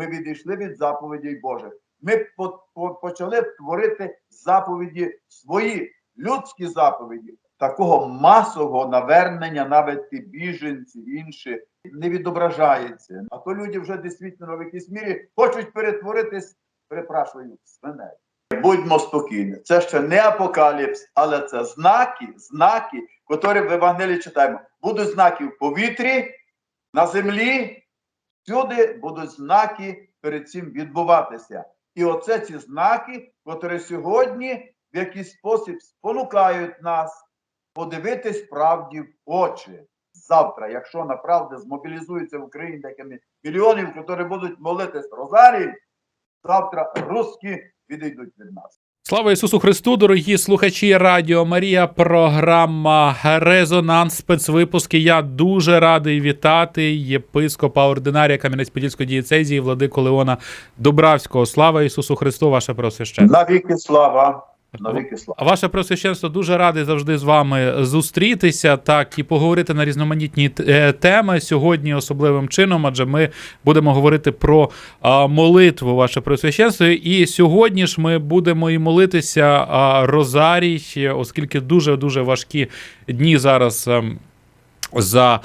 ми відійшли від заповідей Божих. Ми по- по- почали творити заповіді свої, людські заповіді. Такого масового навернення, навіть ті біженці, інші, не відображається. А то люди вже дійсно в якійсь мірі хочуть перетворитись, перепрошую, в свиней. Будьмо спокійні. Це ще не апокаліпс, але це знаки, знаки, які в Евангелії читаємо. Будуть знаки в повітрі, на землі, всюди будуть знаки перед цим відбуватися. І оце ці знаки, які сьогодні в якийсь спосіб спонукають нас подивитись правді в очі. Завтра, якщо направді змобілізуються в Україні декими мільйонів, які будуть молитись Розарії, завтра русські відійдуть від нас. Слава Ісусу Христу, дорогі слухачі Радіо Марія, програма Резонанс спецвипуски. Я дуже радий вітати єпископа ординарія Кам'янець-Подільської дієцезії Владику Леона Добравського. Слава Ісусу Христу, ваше Преосвященство. Навіки слава, навіки слава. Ваше Преосвященство дуже радий завжди з вами зустрітися так і поговорити на різноманітні е, теми сьогодні особливим чином, адже ми будемо говорити про молитву, ваше Преосвященство. І сьогодні ж ми будемо і молитися Розарій, оскільки дуже дуже важкі дні зараз. ем, За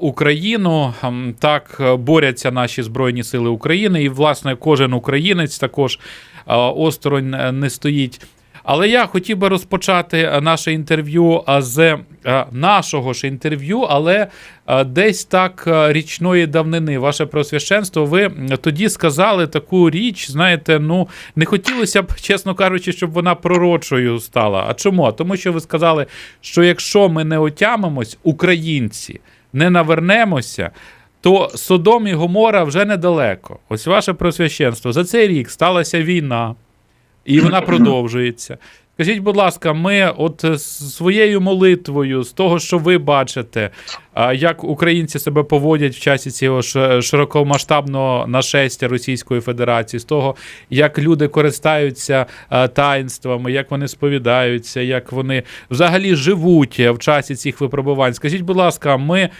Україну Ем, так борються наші збройні сили України, і власне кожен українець також осторонь е, не стоїть. Але я хотів би розпочати е, наше інтерв'ю е, з е, нашого ж інтерв'ю, але десь так річної давнини. Ваше Преосвященство, ви тоді сказали таку річ, знаєте, ну не хотілося б, чесно кажучи, щоб вона пророчою стала. А чому? Тому що ви сказали, що якщо ми не отямимось, українці, не навернемося. То Содом і Гомора вже недалеко. Ось ваше просвященство. За цей рік сталася війна, і вона продовжується. Скажіть, будь ласка, ми от е, своєю молитвою, з того, що ви бачите, як українці себе поводять в часі цього широкомасштабного нашестя Російської Федерації, з того, як люди користаються а, таїнствами, як вони сповідаються, як вони взагалі живуть в часі цих випробувань. Скажіть, будь ласка, ми е,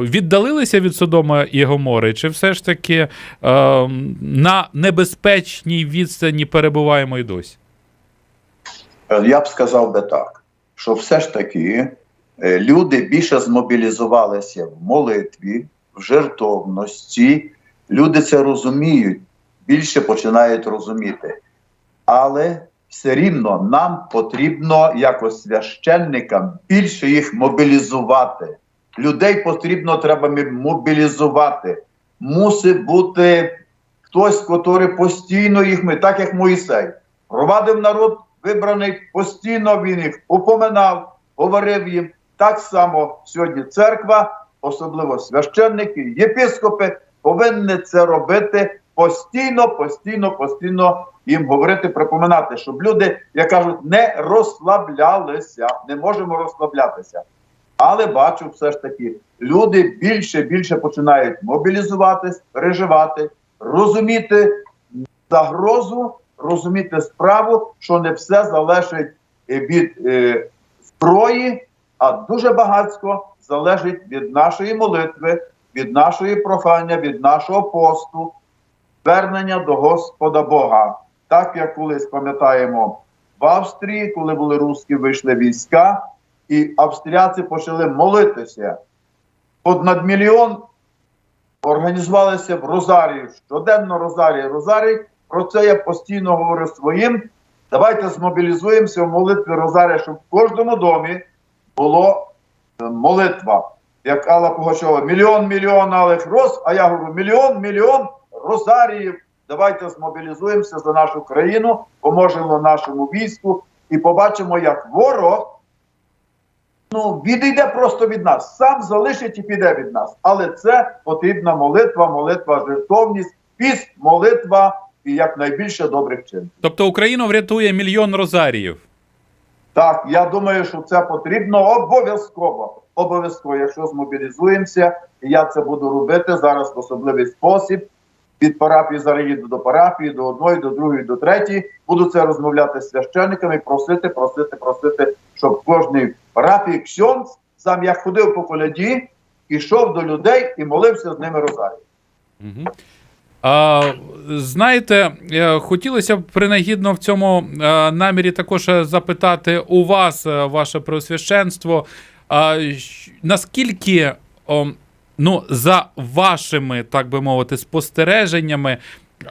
віддалилися від Содома і Гомори, чи все ж таки е, на небезпечній відстані перебуваємо і досі? Е, Я б сказав би так, що все ж таки е, люди більше змобілізувалися в молитві, в жертовності. Люди це розуміють, більше починають розуміти. Але все рівно нам потрібно, як священникам, більше їх мобілізувати. Людей потрібно треба мобілізувати. Мусить бути хтось, котрий постійно їх ми, так як Моїсей, провадив народ вибраний, постійно він їх упоминав, говорив їм. Так само сьогодні церква, особливо священники, єпископи, повинні це робити постійно, постійно, постійно їм говорити, припоминати, щоб люди, як кажуть, не розслаблялися, не можемо розслаблятися. Але бачу, все ж таки, люди більше більше починають мобілізуватись, переживати, розуміти загрозу, розуміти справу, що не все залежить е, від е, зброї, а дуже багатько залежить від нашої молитви, від нашої прохання, від нашого посту, звернення до Господа Бога. Так як колись пам'ятаємо в Австрії, коли були русські, вийшли війська, і австріяці почали молитися. От над мільйон організувалися в Розарії, щоденно Розарії, Розарій. Про це я постійно говорю своїм. Давайте змобілізуємося в молитві Розарія, щоб в кожному домі було е, молитва. Як Алла Пугачова, мільйон, мільйон алих роз, а я говорю, мільйон, мільйон розаріїв. Давайте змобілізуємося за нашу країну, поможемо нашому війську і побачимо, як ворог ну, відійде просто від нас, сам залишить і піде від нас. Але це потрібна молитва, молитва, жертовність, піст, молитва і якнайбільше добрих чинів. Тобто Україну врятує мільйон розаріїв. Так, я думаю, що це потрібно обов'язково. Обов'язково, якщо змобілізуємося, я це буду робити зараз в особливий спосіб. Від парафії зараз їду до парафії, до одної, до другої, до третьої. Буду це розмовляти з священниками, просити, просити, просити, щоб в кожній парафії ксьонц, сам як ходив по коляді, ішов до людей і молився з ними розарій. Угу. А, знаєте, е, хотілося б принагідно в цьому е, намірі також е, запитати у вас, ваше преосвященство, наскільки, ну, за вашими, так би мовити, спостереженнями,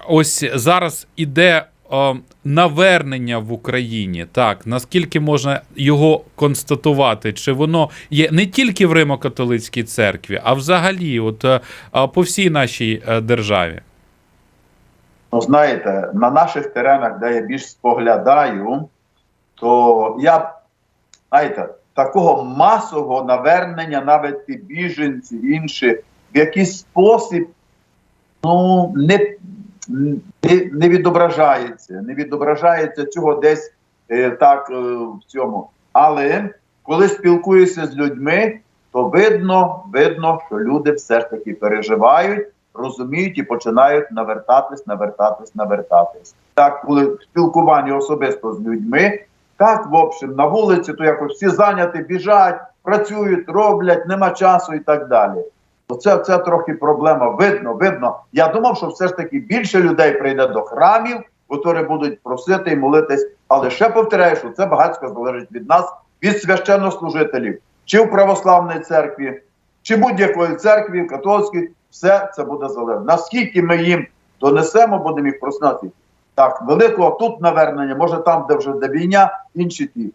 ось зараз іде навернення в Україні, так, наскільки можна його констатувати? Чи воно є не тільки в Римо-католицькій церкві, а взагалі, от по всій нашій державі? Ну, знаєте, на наших теренах, де я більш споглядаю, то я, знаєте, такого масового навернення, навіть ті біженці, інші, в якийсь спосіб ну, не, не, не відображається. Не відображається цього десь е, так е, в цьому. Але коли спілкуюся з людьми, то видно, видно, що люди все ж таки переживають, розуміють і починають навертатись, навертатись, навертатись. Так, коли в спілкуванні особисто з людьми, так, в общем, на вулиці, то якось всі зайняті, біжать, працюють, роблять, нема часу і так далі. Оце це трохи проблема. Видно, видно. Я думав, що все ж таки більше людей прийде до храмів, які будуть просити і молитись. Але ще повторяю, що це багатько залежить від нас, від священнослужителів, чи в православній церкві, чи будь-якої церкві, католицькій, все це буде залежно. Наскільки ми їм донесемо, будемо їх просити. Так, великого тут навернення, може там, де вже де війня, інші ті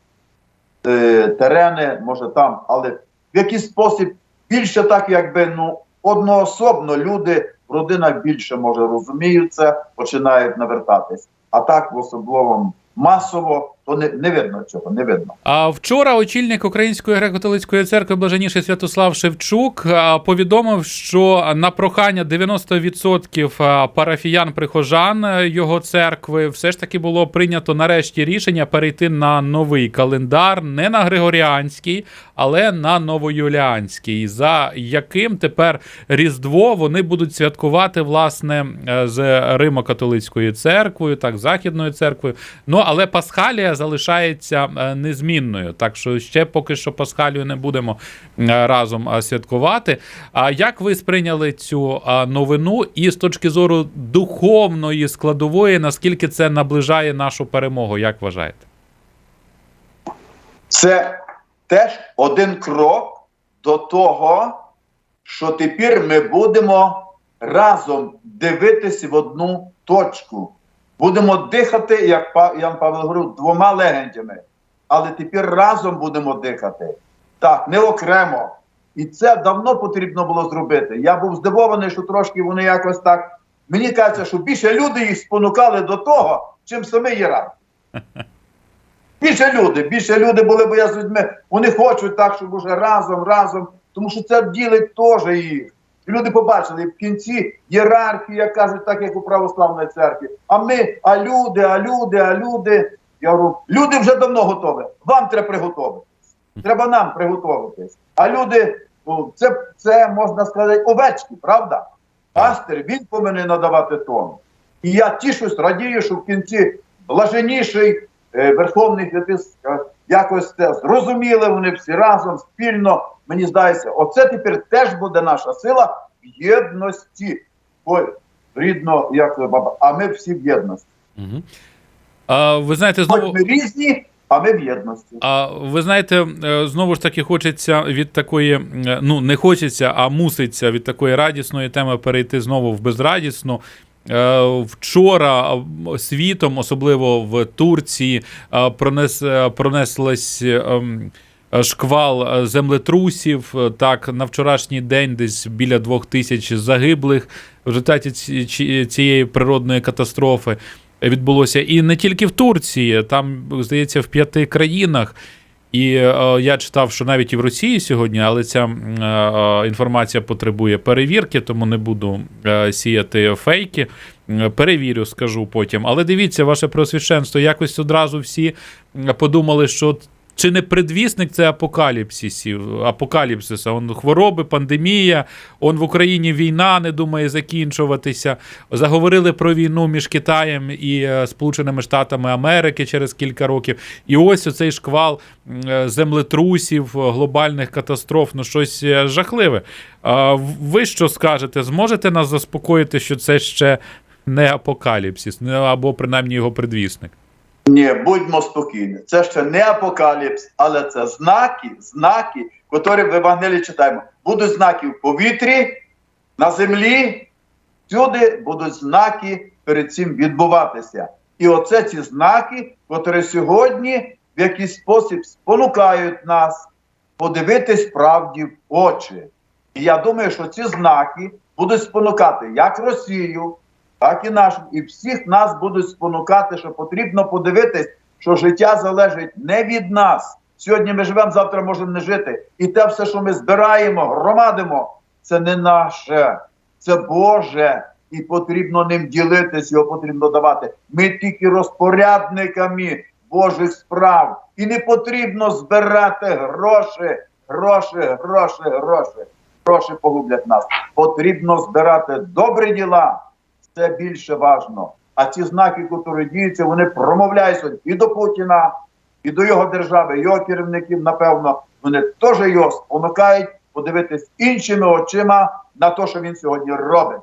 е, терени, може там, але в якийсь спосіб більше так, якби ну одноособно люди в родинах більше може розуміють це, починають навертатись. А так в особливому масово, то не, не видно цього, не видно. А вчора очільник Української греко-католицької церкви Блаженніший Святослав Шевчук повідомив, що на прохання 90% парафіян прихожан е, його церкви все ж таки було прийнято нарешті рішення перейти на новий календар, не на Григоріанський, але на новоюліанський, за яким тепер Різдво вони будуть святкувати власне е, з Римо-католицькою церквою, так Західною церквою. Ну але Пасхалія залишається е, незмінною. Так що ще поки що Пасхалію не будемо е, разом е, святкувати. А як ви сприйняли цю новину, і з точки зору духовної складової, наскільки це наближає нашу перемогу? Як вважаєте? Це теж один крок до того, що тепер ми будемо разом дивитися в одну точку. Будемо дихати, як Ян Павло говорив, двома легендями. Але тепер разом будемо дихати. Так, не окремо. І це давно потрібно було зробити. Я був здивований, що трошки вони якось так. Мені кажеться, що більше люди їх спонукали до того, чим самі Єрархи. Більше люди, більше люди були, бо я з людьми. Вони хочуть так, щоб уже разом, разом, тому що це ділить теж їх. Люди побачили в кінці ієрархія, кажуть, так як у православній церкві. А ми, а люди, а люди, а люди. Я говорю, люди вже давно готові. Вам треба приготуватись. Треба нам приготуватись. А люди, ну, це, це можна сказати, овечки, правда? Пастир, він повинен надавати тон. І я тішусь, радію, що в кінці блаженіший е, верховний якось це зрозуміли вони всі разом, спільно. Мені здається, оце тепер теж буде наша сила в єдності. Ой, рідно, як баба, а ми всі в єдності. Угу. А, ви знаєте, знову. Хоч ми різні, а ми в єдності. А ви знаєте, е, знову ж таки хочеться від такої, е, ну не хочеться, а муситься від такої радісної теми перейти знову в безрадісну. Е, Вчора світом, особливо в Турції, пронес, пронеслась ем, шквал е, землетрусів. Е, Так, на вчорашній день десь біля двох тисяч загиблих в результаті ці- ці- цієї природної катастрофи відбулося. І не тільки в Турції, там, здається, в п'яти країнах. І е, я читав, що навіть і в Росії сьогодні, але ця е, інформація потребує перевірки, тому не буду е, сіяти фейки. Перевірю, скажу потім. Але дивіться, ваше просвященство, якось одразу всі подумали, що чи не предвісник це апокаліпсисів, апокаліпсиса? Он хвороби, пандемія, он в Україні війна не думає закінчуватися. Заговорили про війну між Китаєм і е, Сполученими Штатами Америки через кілька років. І ось оцей шквал е, землетрусів, е, глобальних катастроф, ну щось жахливе. Ви що скажете? Зможете нас заспокоїти, що це ще не апокаліпсис, не або принаймні його предвісник? Ні, будьмо спокійні. Це ще не апокаліпс, але це знаки, знаки, які в Евангелії читаємо. Будуть знаки в повітрі, на землі. Всюди будуть знаки перед цим відбуватися. І оце ці знаки, які сьогодні в якийсь спосіб спонукають нас подивитись правді в очі. І я думаю, що ці знаки будуть спонукати як Росію, так і нашу, і всіх нас будуть спонукати, що потрібно подивитись, що життя залежить не від нас. Сьогодні ми живемо, завтра можемо не жити. І те все, що ми збираємо, громадимо, це не наше, це Боже. І потрібно ним ділитись, його потрібно давати. Ми тільки розпорядниками Божих справ. І не потрібно збирати гроші, гроші, гроші, гроші. Гроші погублять нас. Потрібно збирати добрі діла. Це більше важно. А ці знаки, які діються, вони промовляють і до Путіна, і до його держави, його керівників, напевно, вони теж його спонукають подивитись іншими очима на те, що він сьогодні робить.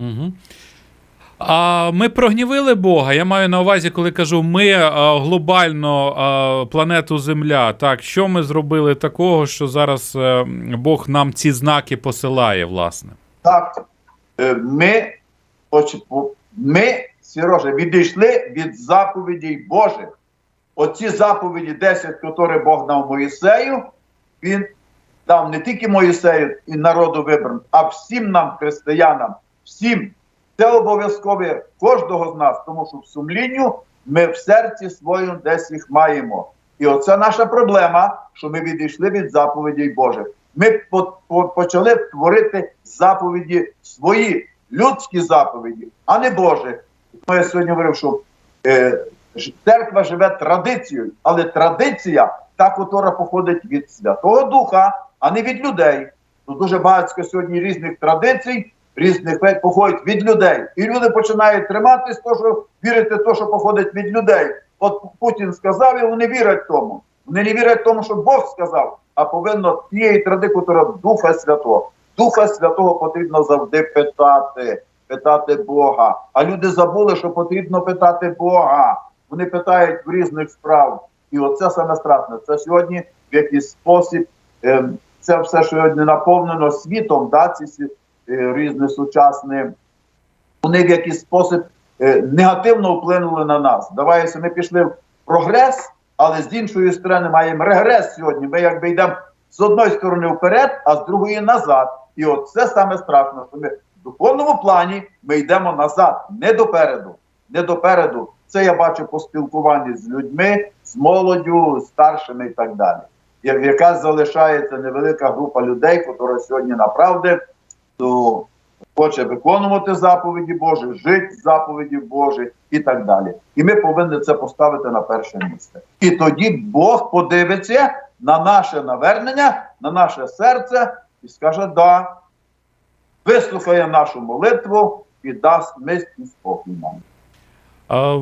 Угу. А ми прогнівили Бога. Я маю на увазі, коли кажу ми а, глобально а, планету Земля. Так, що ми зробили такого, що зараз е, Бог нам ці знаки посилає, власне? Так, е, ми, ми, Сірожа, відійшли від заповідей Божих. Оці заповіді 10, які Бог дав Моїсею, він дав не тільки Моїсею і народу вибраним, а всім нам, християнам, всім. Це обов'язково кожного з нас, тому що в сумлінню ми в серці своєму десь їх маємо. І оце наша проблема, що ми відійшли від заповідей Божих. Ми по- по- почали творити заповіді свої, людські заповіді, а не Божі. Тому я сьогодні говорив, що е, церква живе традицією, але традиція та, котра походить від Святого Духа, а не від людей. Тут дуже багато сьогодні різних традицій, різних походять від людей. І люди починають триматись, то, що вірити те, що походить від людей. От Путін сказав, і вони вірять тому. Вони не вірять тому, що Бог сказав, а повинно тієї традиції, котра Духа Святого. Духа Святого потрібно завжди питати, питати Бога. А люди забули, що потрібно питати Бога. Вони питають в різних справ. І оце саме страшне. Це сьогодні в якийсь спосіб. ем, Це все сьогодні наповнено світом, да, ці е, різні сучасні. Вони в якийсь спосіб е, негативно вплинули на нас. Давайте ми пішли в прогрес, але з іншої сторони маємо регрес сьогодні. Ми якби йдемо з одної сторони вперед, а з другої назад. І от це саме страшно, що ми в духовному плані ми йдемо назад, не допереду. Не допереду. Це я бачу по спілкуванні з людьми, з молоддю, з старшими і так далі. Як яка залишається невелика група людей, яка сьогодні направде то хоче виконувати заповіді Божі, жити заповіді Божі і так далі. І ми повинні це поставити на перше місце. І тоді Бог подивиться на наше навернення, на наше серце і скаже: да, вислухає нашу молитву і дасть мисть і спокій нам. А,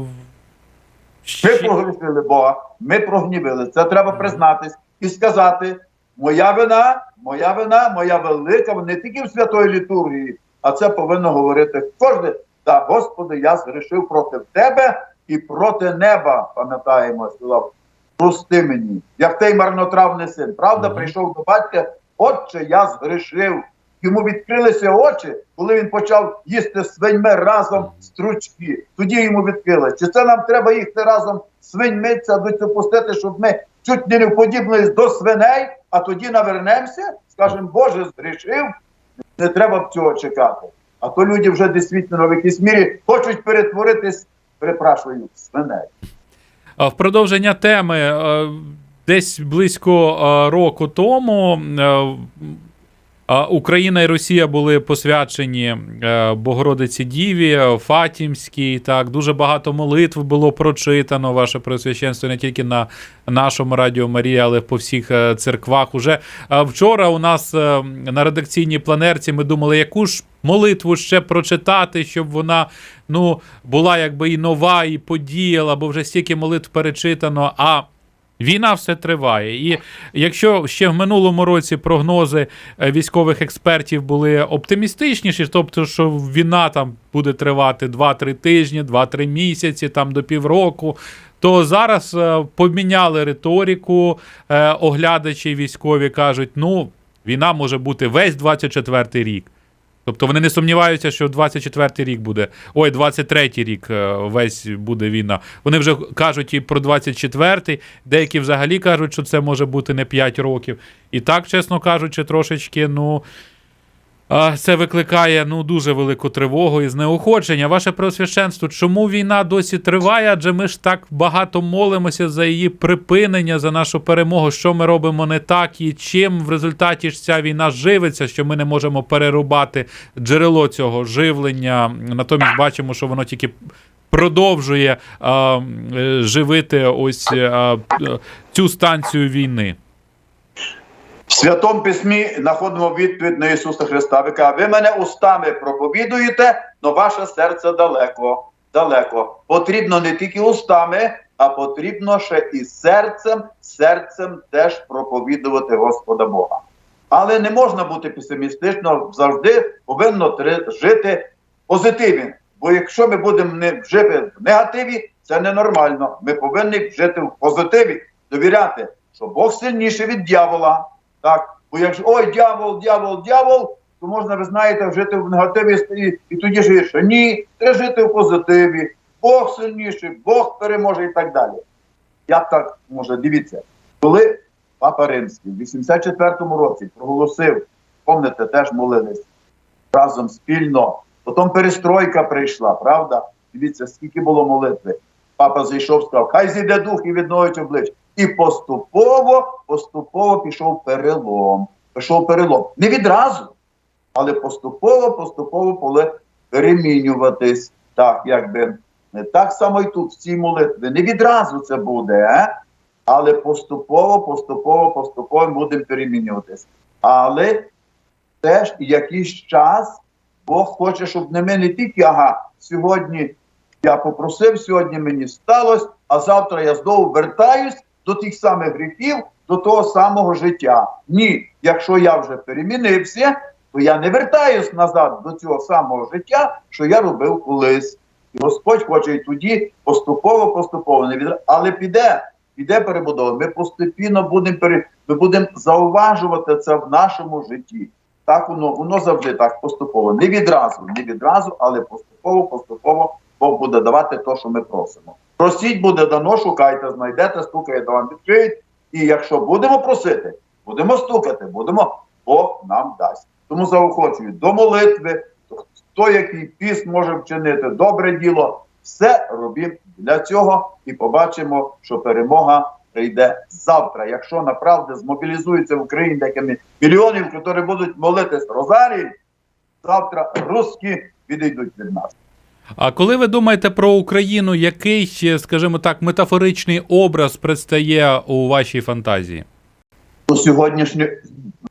Ми прогрішили Бога, ми прогнівили. Це треба признатись і сказати: моя вина, моя вина, моя велика, не тільки в святої літургії, а це повинно говорити кожен. Да, Господи, я згрішив проти тебе і проти неба. Пам'ятаємо, сказав, прости мені, як той марнотравний син. Правда, прийшов до батька, отче, я згрішив. Йому відкрилися очі, коли він почав їсти свиньми разом стручки. Тоді йому відкрили. Чи це нам треба їсти разом свиньми, це допустити, щоб ми чуть не вподібнились до свиней, а тоді навернемося, скажемо, Боже, згрішив, не треба б цього чекати. А то люди вже дійсно в якійсь мірі хочуть перетворитись, перепрошую, свиней. В продовження теми е, десь близько е, року тому е, Україна і Росія були посвячені е, Богородиці Діві, Фатімській. Так, дуже багато молитв було прочитано. Ваше Преосвященство не тільки на нашому радіо Марія, але по всіх церквах. Уже вчора у нас на редакційній планерці ми думали, яку ж молитву ще прочитати, щоб вона ну, була якби і нова, і подіяла, бо вже стільки молитв перечитано. А Війна все триває, і якщо ще в минулому році прогнози е, військових експертів були оптимістичніші, тобто, що війна там буде тривати 2-3 тижні, 2-3 місяці, там до півроку, то зараз е, поміняли риторику. е, Оглядачі військові кажуть: ну, війна може бути весь 24-й рік. Тобто вони не сумніваються, що 24-й рік буде. Ой, 23-й рік е, весь буде війна. Вони вже кажуть і про 24-й, деякі взагалі кажуть, що це може бути не 5 років. І так, чесно кажучи, трошечки, ну. Це викликає ну дуже велику тривогу і знеохочення. Ваше Преосвященство, чому війна досі триває? Адже ми ж так багато молимося за її припинення, за нашу перемогу. Що ми робимо не так, і чим в результаті ж ця війна живиться, що ми не можемо перерубати джерело цього живлення. Натомість бачимо, що воно тільки продовжує а, е, живити ось а, е, цю станцію війни. В Святому Письмі знаходимо відповідь на Ісуса Христа. Каже, ви мене устами проповідуєте, але ваше серце далеко. далеко. Потрібно не тільки устами, а потрібно ще і серцем, серцем теж проповідувати Господа Бога. Але не можна бути песимістично, завжди повинно жити позитиві. Бо якщо ми будемо не жити в негативі, це ненормально. Ми повинні жити в позитиві, довіряти, що Бог сильніший від дьявола. Так, бо якщо ой, дьявол, дьявол, дьявол, то можна, ви знаєте, жити в негативі і, і тоді ж гірше. Ні, треба жити в позитиві. Бог сильніший, Бог переможе і так далі. Я б так може, дивіться, коли Папа Римський в 84-му році проголосив, пам'ятаєте, теж молились разом спільно. Потім перестройка прийшла, правда? Дивіться, скільки було молитви. Папа зайшов, сказав, хай зійде дух і відновить обличчя. І поступово, поступово пішов перелом. Пішов перелом. Не відразу, але поступово, поступово коли перемінюватись. Так, якби так само і тут, в цій молитві. Не відразу це буде, е? але поступово, поступово, поступово будемо перемінюватись. Але теж якийсь час Бог хоче, щоб не ми не тільки, ага, сьогодні я попросив, сьогодні мені сталося, а завтра я знову вертаюсь до тих самих гріхів, до того самого життя. Ні, якщо я вже перемінився, то я не вертаюсь назад до цього самого життя, що я робив колись. І Господь хоче і тоді поступово, поступово не від... але піде, піде перебудова. Ми постійно будемо пере... ми будемо зауважувати це в нашому житті. Так воно воно завжди так поступово. Не відразу, не відразу, але поступово, поступово Бог буде давати те, що ми просимо. Просіть буде дано, шукайте, знайдете, стукаєте, вам відкриють. І якщо будемо просити, будемо стукати, будемо, Бог нам дасть. Тому заохочую до молитви, хто який піст може вчинити, добре діло, все робимо для цього і побачимо, що перемога прийде завтра. Якщо направді змобілізуються в Україні такими мільйонів, які будуть молитись Розарії, завтра русські відійдуть від нас. А коли ви думаєте про Україну, який, скажімо так, метафоричний образ предстає у вашій фантазії? У сьогоднішній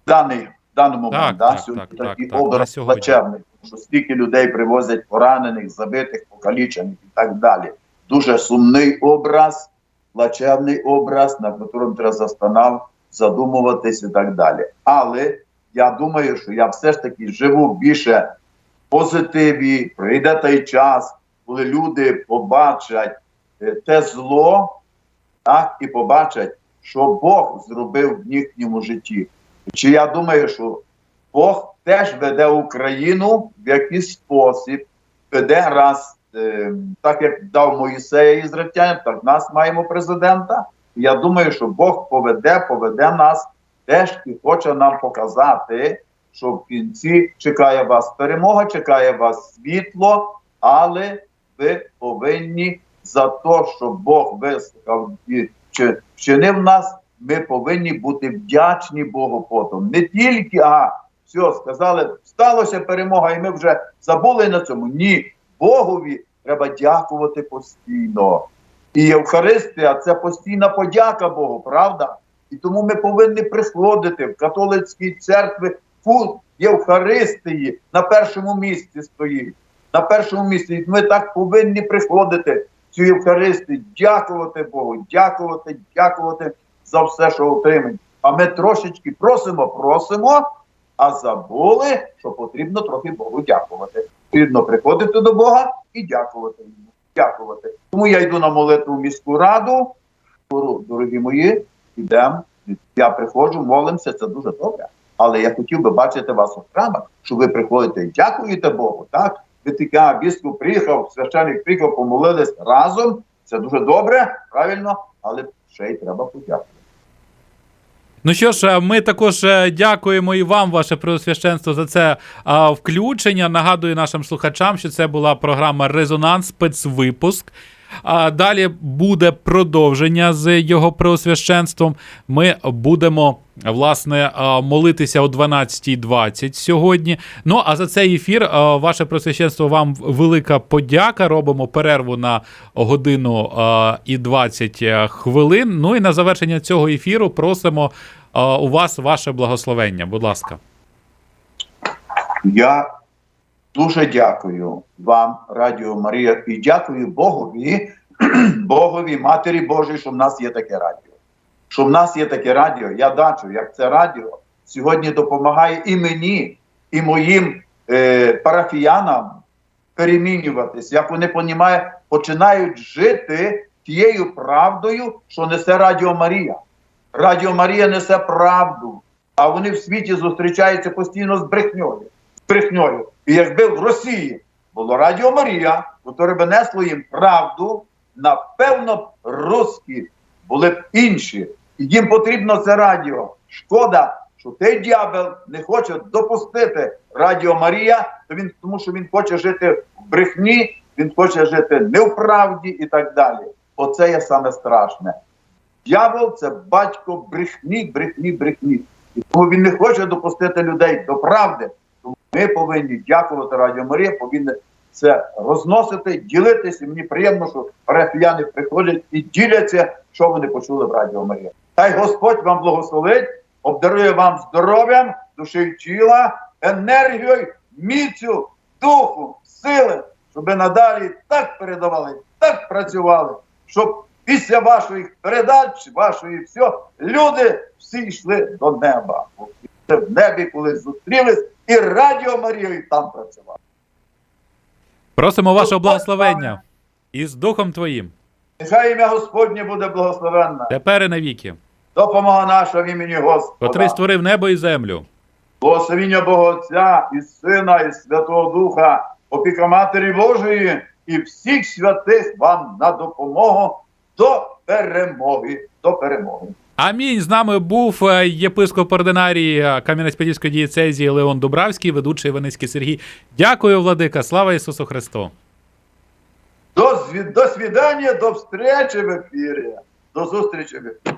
даний в даному Так, да, так, сьогодні так, такий так, так, образ сьогодні. плачевний, що стільки людей привозять поранених, забитих, покалічених і так далі. Дуже сумний образ, плачевний образ, на якому треба застанав, задумуватись і так далі. Але я думаю, що я все ж таки живу більше позитиві, прийде той час, коли люди побачать е, те зло, так, і побачать, що Бог зробив в їхньому житті. Чи я думаю, що Бог теж веде Україну в якийсь спосіб, веде раз, е, так як дав Моїсея Ізраїльтянам, так нас маємо президента. Я думаю, що Бог поведе, поведе нас теж і хоче нам показати, що в кінці чекає вас перемога, чекає вас світло, але ви повинні за те, що Бог вислухав і вчинив нас, ми повинні бути вдячні Богу потім. Не тільки а все, сказали, сталося перемога, і ми вже забули на цьому. Ні, Богові треба дякувати постійно. І Євхаристія це постійна подяка Богу, правда? І тому ми повинні приходити в католицькій церкві фунт Євхаристії на першому місці стоїть. На першому місці. Ми так повинні приходити цю Євхаристію, дякувати Богу, дякувати, дякувати за все, що отримаємо. А ми трошечки просимо, просимо, а забули, що потрібно трохи Богу дякувати. Потрібно приходити до Бога і дякувати йому. Дякувати. Тому я йду на молитву в міську раду. Дорогі мої, йдемо. Я приходжу, молимося, це дуже добре. Але я хотів би бачити вас у храмах, що ви приходите і дякуєте Богу. Так? Ви таке, біскуп приїхав, священник приїхав, помолились разом. Це дуже добре, правильно, але ще й треба подякувати. Ну що ж, е, ми також е, дякуємо і вам, ваше преосвященство, за це а, включення. Нагадую нашим слухачам, що це була програма Резонанс, спецвипуск. А далі буде продовження з його преосвященством. Ми будемо власне молитися о 12.20 сьогодні. Ну а за цей ефір, ваше преосвященство, вам велика подяка. Робимо перерву на годину і 20 хвилин. Ну і на завершення цього ефіру просимо у вас ваше благословення. Будь ласка. Я дуже дякую вам, Радіо Марія, і дякую Богові, Богові, Матері Божій, що в нас є таке радіо. Що в нас є таке радіо. Я бачу, як це радіо сьогодні допомагає і мені, і моїм е, парафіянам перемінюватись, як вони понімають, починають жити тією правдою, що несе Радіо Марія. Радіо Марія несе правду, а вони в світі зустрічаються постійно з брехньою. Брехньою. І якби в Росії було Радіо Марія, яке б несло їм правду, напевно, русські були б інші. І їм потрібно це радіо. Шкода, що той дьявол не хоче допустити Радіо Марія, то він, тому що він хоче жити в брехні, він хоче жити не в правді і так далі. Оце є саме страшне. Дьявол це батько брехні, брехні, брехні. І тому він не хоче допустити людей до правди. Ми повинні дякувати Радіо Марія, повинні це розносити, ділитися. Мені приємно, що парафіяни приходять і діляться, що вони почули в Радіо Марія. Хай Господь вам благословить, обдарує вам здоров'ям, душі і тіла, енергією, міцю, духу, сили, щоб ви надалі так передавали, так працювали, щоб після ваших передач, вашої все, люди всі йшли до неба. Бо в небі колись зустрілись, і Радіо Марія і там працювала. Просимо вашого благословення і з Духом Твоїм. Нехай ім'я Господнє буде благословенне. Тепер і навіки. Допомога наша в імені Господа. Котрий створив небо і землю. Благословіння Бога Отця і Сина, і Святого Духа, опіка Матері Божої і всіх святих вам на допомогу до перемоги. До перемоги. Амінь. З нами був е, єпископ ординарії е, Кам'янець-Подільської дієцезії Леон Дубравський, ведучий Венецький Сергій. Дякую, владика. Слава Ісусу Христу! До, до свідання, до встречі в ефірі. До зустрічі в ефірі.